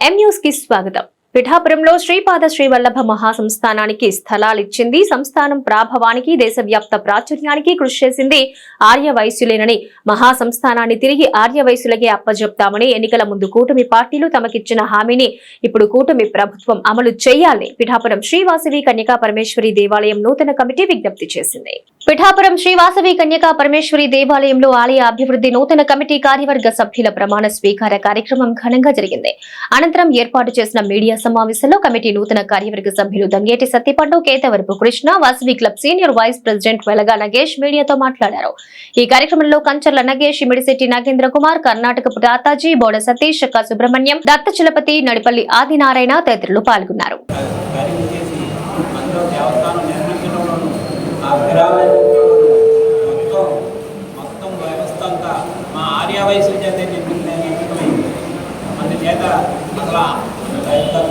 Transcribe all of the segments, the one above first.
ఎం న్యూస్కి స్వాగతం పిఠాపురంలో శ్రీపాద శ్రీవల్లభ మహాసంస్థానానికి స్థలాలిచ్చింది. సంస్థానం ప్రాభవానికి దేశవ్యాప్త ప్రాచుర్యానికి కృషి చేసింది ఆర్య మహాసంస్థానాన్ని తిరిగి ఆర్య అప్పజెప్తామని ఎన్నికల ముందు కూటమి పార్టీలు తమకిచ్చిన హామీని ఇప్పుడు కూటమి ప్రభుత్వం అమలు చేయాలని పిఠాపురం శ్రీవాసవి కన్యకా పరమేశ్వరి దేవాలయం నూతన కమిటీ విజ్ఞప్తి చేసింది. పిఠాపురం శ్రీవాసవి కన్యకా పరమేశ్వరి దేవాలయంలో ఆలయ అభివృద్ధి నూతన కమిటీ కార్యవర్గ సభ్యుల ప్రమాణ స్వీకార కార్యక్రమం ఘనంగా జరిగింది. అనంతరం ఏర్పాటు చేసిన మీడియా సమావేశంలో కమిటీ నూతన కార్యవర్గ సభ్యులు Dangeti Sattipandu Ketavarapu Krishna Vasavi club senior vice president Velaga Nagesh మీడియాతో మాట్లాడారు. ఈ కార్యక్రమంలో కంచర్ల నగేష్ ఇమిడిశెట్టి నాగేంద్ర కుమార్ కర్ణాటక తాతాజీ బోడ సతీష్ క సుబ్రహ్మణ్యం దత్త చలపతి నడిపల్లి ఆదినారాయణ తదితరులు పాల్గొన్నారు. కార్యం ఆ చేత అసలు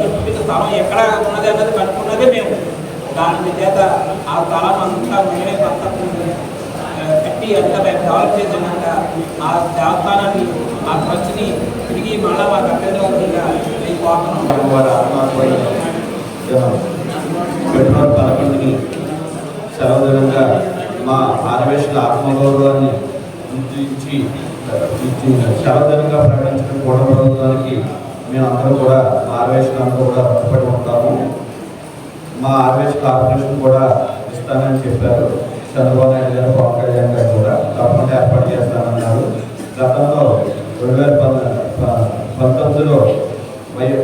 తగ్గిన స్థలం ఎక్కడ ఉన్నది అన్నది కనుక్కున్నదే మేము. దాని చేత ఆ స్థలం అంతా మేమే మొత్తం కట్టి అంతా మేము డెవలప్ చేసినాక ఆ దేవస్థానాన్ని ఆ ట్రస్ట్ని తిరిగి మళ్ళా మా అభ్యర్థిగా అయిపోతున్నాం. వారి ఆత్మహత్య పెట్రోల్ పదకొండుని సెలవుదనంగా మా ఆరవేశల ఆత్మగౌరవాన్ని గుర్తించి ఇచ్చి సెలవుదనంగా ప్రకటించిన కూడ ప్రభుత్వానికి మేమందరం కూడా మా ఆరవేశలందరూ కూడా రుణపడి ఉంటాము. మా ఆర్వేస్ కార్పొరేషన్ కూడా ఇస్తానని చెప్పారు. చంద్రబాబు నాయుడు గారు పవన్ కళ్యాణ్ గారు కూడా తప్పకుండా ఏర్పాటు చేస్తానన్నారు. గతంలో రెండు వేల పద- పంతొమ్మిదిలో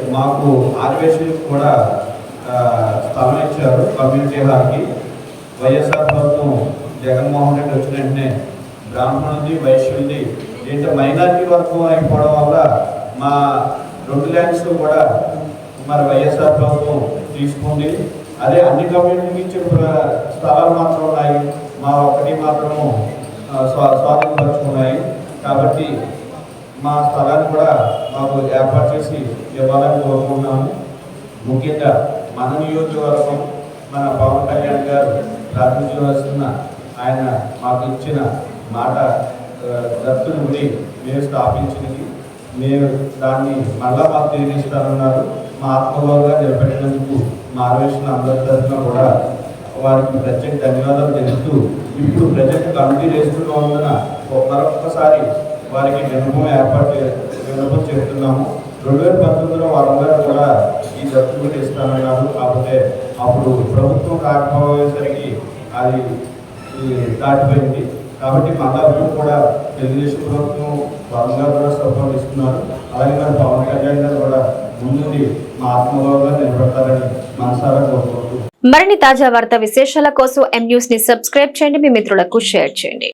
మాకు ఆర్వేషన్కి కూడా స్థలం ఇచ్చారు కమ్యూనిటీ హాల్కి. వైఎస్ఆర్ ప్రభుత్వం జగన్మోహన్ రెడ్డి వచ్చిన వెంటనే బ్రాహ్మణులది వైశ్యులది దీంట్లో మైనార్టీ వర్గం అయిపోవడం వల్ల మా రెండు ల్యాండ్స్ కూడా మరి వైఎస్ఆర్ ప్రభుత్వం తీసుకుంది. అదే అన్ని కమ్యూనిటీకి ఇచ్చిన స్థలాలు మాత్రం ఉన్నాయి. మా ఒకటి మాత్రము స్వాధీనపరుచుకున్నాయి. కాబట్టి మా స్థలాన్ని కూడా మాకు ఏర్పాటు చేసి ఇవ్వాలని కోరుకుంటున్నాము ముఖ్యంగా మన నియోజకవర్గం మన పవన్ కళ్యాణ్ గారు ప్రాతినిధ్యం వస్తున్న ఆయన మాకు ఇచ్చిన మాట ఆ, దత్తుని ఉండి మేము స్థాపించింది మేము దాన్ని మళ్ళా మాకు తిరిగి మా ఆత్మభావంగా నిలబెట్టినందుకు మా ఆర్వేషన్ అందరి తరఫున కూడా వారికి ప్రత్యేక ధన్యవాదాలు తెలుపుతూ ఇప్పుడు ప్రజెంట్ కమిటీ వేస్తున్న వందన మరొకసారి వారికి విన్నపం ఏర్పాటు చే- విన్నపం చేస్తున్నాము. రెండు వేల పంతొమ్మిదిలో వారందరూ కూడా ఈ దత్తులు ఇస్తానన్నారు కాకపోతే అప్పుడు ప్రభుత్వం కాకపోయేసరికి అది దాటిపోయింది. కాబట్టి మందాపురం కూడా తెలుగుదేశం ప్రభుత్వం బలంగా కూడా సపోర్ట్ ఇస్తున్నారు. అలాగే మన పవన్ కళ్యాణ్ గారు కూడా ముందుండి మా ఆత్మగౌరవంగా నిలబడతారని మనసారా కోరుకుంటూ మరిన్ని తాజా వార్త విశేషాల కోసం ఎం న్యూస్ని సబ్స్క్రైబ్ చేయండి. మీ మిత్రులకు షేర్ చేయండి.